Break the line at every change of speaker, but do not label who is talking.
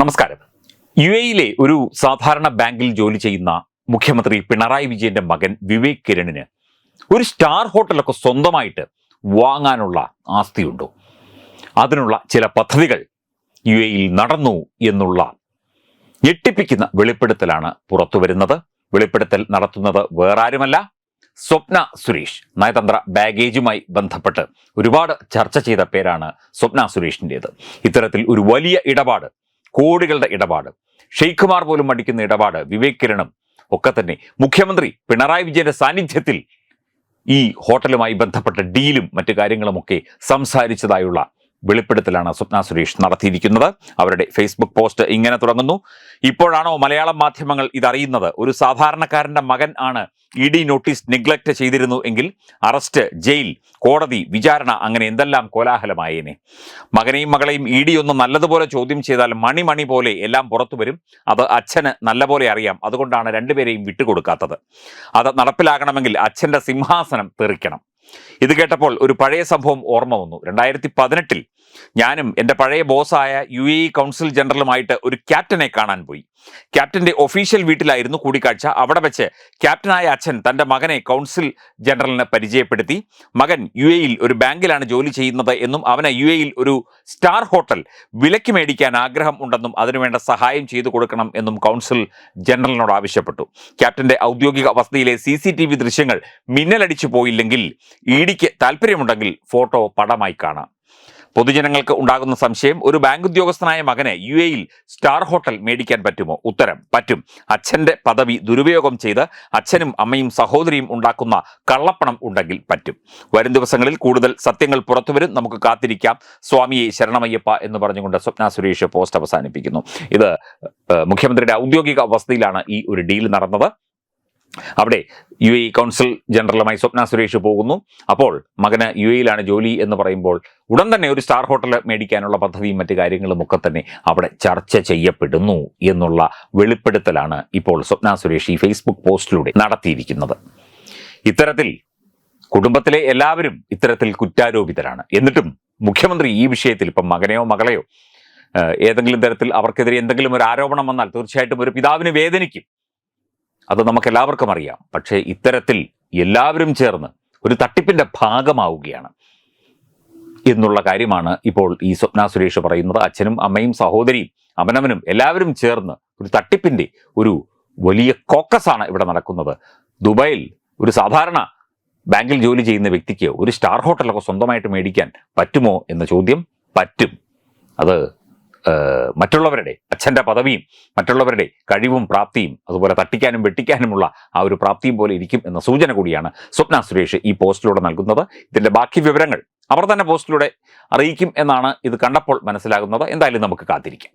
നമസ്കാരം. യു എയിലെ ഒരു സാധാരണ ബാങ്കിൽ ജോലി ചെയ്യുന്ന മുഖ്യമന്ത്രി പിണറായി വിജയന്റെ മകൻ വിവേക് കിരണിന് ഒരു സ്റ്റാർ ഹോട്ടലൊക്കെ സ്വന്തമായിട്ട് വാങ്ങാനുള്ള ആസ്തിയുണ്ടോ. അതിനുള്ള ചില പദ്ധതികൾ യു എയിൽ നടന്നു എന്നുള്ള ഞെട്ടിപ്പിക്കുന്ന വെളിപ്പെടുത്തലാണ് പുറത്തുവരുന്നത് വെളിപ്പെടുത്തൽ നടത്തുന്നത് വേറാരുമല്ല സ്വപ്ന സുരേഷ്. നയതന്ത്ര ബാഗേജുമായി ബന്ധപ്പെട്ട് ഒരുപാട് ചർച്ച ചെയ്ത പേരാണ് സ്വപ്ന സുരേഷിന്റേത് ഇത്തരത്തിൽ ഒരു വലിയ ഇടപാട് കോടികളുടെ ഇടപാട്. ഷെയ്ഖുമാർ പോലും മടിക്കുന്ന ഇടപാട് വിവേക് കിരണം ഒക്കെ തന്നെ. മുഖ്യമന്ത്രി പിണറായി വിജയന്റെ സാന്നിധ്യത്തിൽ ഈ ഹോട്ടലുമായി ബന്ധപ്പെട്ട ഡീലും മറ്റു കാര്യങ്ങളുമൊക്കെ സംസാരിച്ചതായുള്ള വെളിപ്പെടുത്തലാണ് സ്വപ്ന സുരേഷ് നടത്തിയിരിക്കുന്നത്. അവരുടെ ഫേസ്ബുക്ക് പോസ്റ്റ് ഇങ്ങനെ തുടങ്ങുന്നു. ഇപ്പോഴാണോ മലയാളം മാധ്യമങ്ങൾ ഇതറിയുന്നത്? ഒരു സാധാരണക്കാരന്റെ മകൻ ആണ് ഇ ഡി നോട്ടീസ് നെഗ്ലക്ട് ചെയ്തിരുന്നു എങ്കിൽ അറസ്റ്റ് ജയിൽ കോടതി വിചാരണ അങ്ങനെ എന്തെല്ലാം കോലാഹലമായേനെ? മകനെയും മകളെയും ഇ ഡി ഒന്ന് നല്ലതുപോലെ ചോദ്യം ചെയ്താൽ മണി മണി പോലെ എല്ലാം പുറത്തു വരും. അത് അച്ഛന് നല്ലപോലെ അറിയാം. അതുകൊണ്ടാണ് രണ്ടുപേരെയും വിട്ടുകൊടുക്കാത്തത്. അത് നടപ്പിലാകണമെങ്കിൽ അച്ഛന്റെ സിംഹാസനം തെറിക്കണം. ഇത് കേട്ടപ്പോൾ ഒരു പഴയ സംഭവം ഓർമ്മ വന്നു. രണ്ടായിരത്തി പതിനെട്ടിൽ ഞാനും എന്റെ പഴയ ബോസായ യു എ കൗൺസിൽ ജനറലുമായിട്ട് ഒരു ക്യാപ്റ്റനെ കാണാൻ പോയി. ക്യാപ്റ്റന്റെ ഒഫീഷ്യൽ വീട്ടിലായിരുന്നു കൂടിക്കാഴ്ച. അവിടെ വെച്ച് ക്യാപ്റ്റനായ അച്ഛൻ തന്റെ മകനെ കൗൺസിൽ ജനറലിനെ പരിചയപ്പെടുത്തി. മകൻ യു എയിൽ ഒരു ബാങ്കിലാണ് ജോലി ചെയ്യുന്നത് എന്നും അവന് യു എയിൽ ഒരു സ്റ്റാർ ഹോട്ടൽ വിലയ്ക്ക് മേടിക്കാൻ ആഗ്രഹം ഉണ്ടെന്നും അതിനുവേണ്ട സഹായം ചെയ്തു കൊടുക്കണം എന്നും കൗൺസിൽ ജനറലിനോട് ആവശ്യപ്പെട്ടു. ക്യാപ്റ്റന്റെ ഔദ്യോഗിക വസതിയിലെ സി ദൃശ്യങ്ങൾ മിന്നലടിച്ചു പോയില്ലെങ്കിൽ ഇ ഡിക്ക് താല്പര്യമുണ്ടെങ്കിൽ ഫോട്ടോ പടമായി കാണാം. പൊതുജനങ്ങൾക്ക് ഉണ്ടാകുന്ന സംശയം ഒരു ബാങ്ക് ഉദ്യോഗസ്ഥനായ മകനെ യു എയിൽ സ്റ്റാർ ഹോട്ടൽ മേടിക്കാൻ പറ്റുമോ? ഉത്തരം പറ്റും. അച്ഛന്റെ പദവി ദുരുപയോഗം ചെയ്ത് അച്ഛനും അമ്മയും സഹോദരിയും ഉണ്ടാക്കുന്ന കള്ളപ്പണം ഉണ്ടെങ്കിൽ പറ്റും. വരും ദിവസങ്ങളിൽ കൂടുതൽ സത്യങ്ങൾ പുറത്തുവരും നമുക്ക് കാത്തിരിക്കാം. സ്വാമിയെ ശരണമയ്യപ്പ എന്ന് പറഞ്ഞുകൊണ്ട് സ്വപ്ന സുരേഷ് പോസ്റ്റ് അവസാനിപ്പിക്കുന്നു. ഇത് മുഖ്യമന്ത്രിയുടെ ഔദ്യോഗിക വസതിയിലാണ് ഈ ഒരു ഡീൽ നടന്നത്. അവിടെ യു എ കൗൺസിൽ ജനറലുമായി സ്വപ്ന സുരേഷ് പോകുന്നു. അപ്പോൾ മകന് യു എയിലാണ് ജോലി എന്ന് പറയുമ്പോൾ ഉടൻ തന്നെ ഒരു സ്റ്റാർ ഹോട്ടൽ മേടിക്കാനുള്ള പദ്ധതിയും മറ്റു കാര്യങ്ങളും ഒക്കെ തന്നെ അവിടെ ചർച്ച ചെയ്യപ്പെടുന്നു എന്നുള്ള വെളിപ്പെടുത്തലാണ് ഇപ്പോൾ സ്വപ്ന സുരേഷ് ഈ ഫേസ്ബുക്ക് പോസ്റ്റിലൂടെ നടത്തിയിരിക്കുന്നത്. ഇത്തരത്തിൽ കുടുംബത്തിലെ എല്ലാവരും ഇത്തരത്തിൽ കുറ്റാരോപിതരാണ്. എന്നിട്ടും മുഖ്യമന്ത്രി ഈ വിഷയത്തിൽ ഇപ്പം മകനെയോ മകളെയോ ഏതെങ്കിലും തരത്തിൽ അവർക്കെതിരെ എന്തെങ്കിലും ഒരു ആരോപണം വന്നാൽ തീർച്ചയായിട്ടും ഒരു പിതാവിന് വേദനിക്കും. അത് നമുക്ക് എല്ലാവർക്കും അറിയാം. പക്ഷേ ഇത്തരത്തിൽ എല്ലാവരും ചേർന്ന് ഒരു തട്ടിപ്പിന്റെ ഭാഗമാവുകയാണ് എന്നുള്ള കാര്യമാണ് ഇപ്പോൾ ഈ സ്വപ്ന സുരേഷ് പറയുന്നത്. അച്ഛനും അമ്മയും സഹോദരിയും അവനവനും എല്ലാവരും ചേർന്ന് ഒരു തട്ടിപ്പിന്റെ ഒരു വലിയ കോക്കസാണ് ഇവിടെ നടക്കുന്നത്. ദുബായിൽ ഒരു സാധാരണ ബാങ്കിൽ ജോലി ചെയ്യുന്ന വ്യക്തിക്ക് ഒരു സ്റ്റാർ ഹോട്ടലൊക്കെ സ്വന്തമായിട്ട് മേടിക്കാൻ പറ്റുമോ എന്ന ചോദ്യം പറ്റും. അത് മറ്റുള്ളവരുടെ അച്ഛന്റെ പദവിയും മറ്റുള്ളവരുടെ കഴിവും പ്രാപ്തിയും അതുപോലെ തട്ടിക്കാനും വെട്ടിക്കാനുമുള്ള ആ ഒരു പ്രാപ്തിയും പോലെ ഇരിക്കും എന്ന സൂചന കൂടിയാണ് സ്വപ്ന സുരേഷ് ഈ പോസ്റ്റിലൂടെ നൽകുന്നത്. ഇതിന്റെ ബാക്കി വിവരങ്ങൾ അവർ തന്നെ പോസ്റ്റിലൂടെ അറിയിക്കും എന്നാണ് ഇത് കണ്ടപ്പോൾ മനസ്സിലാകുന്നത്. എന്തായാലും നമുക്ക് കാത്തിരിക്കാം.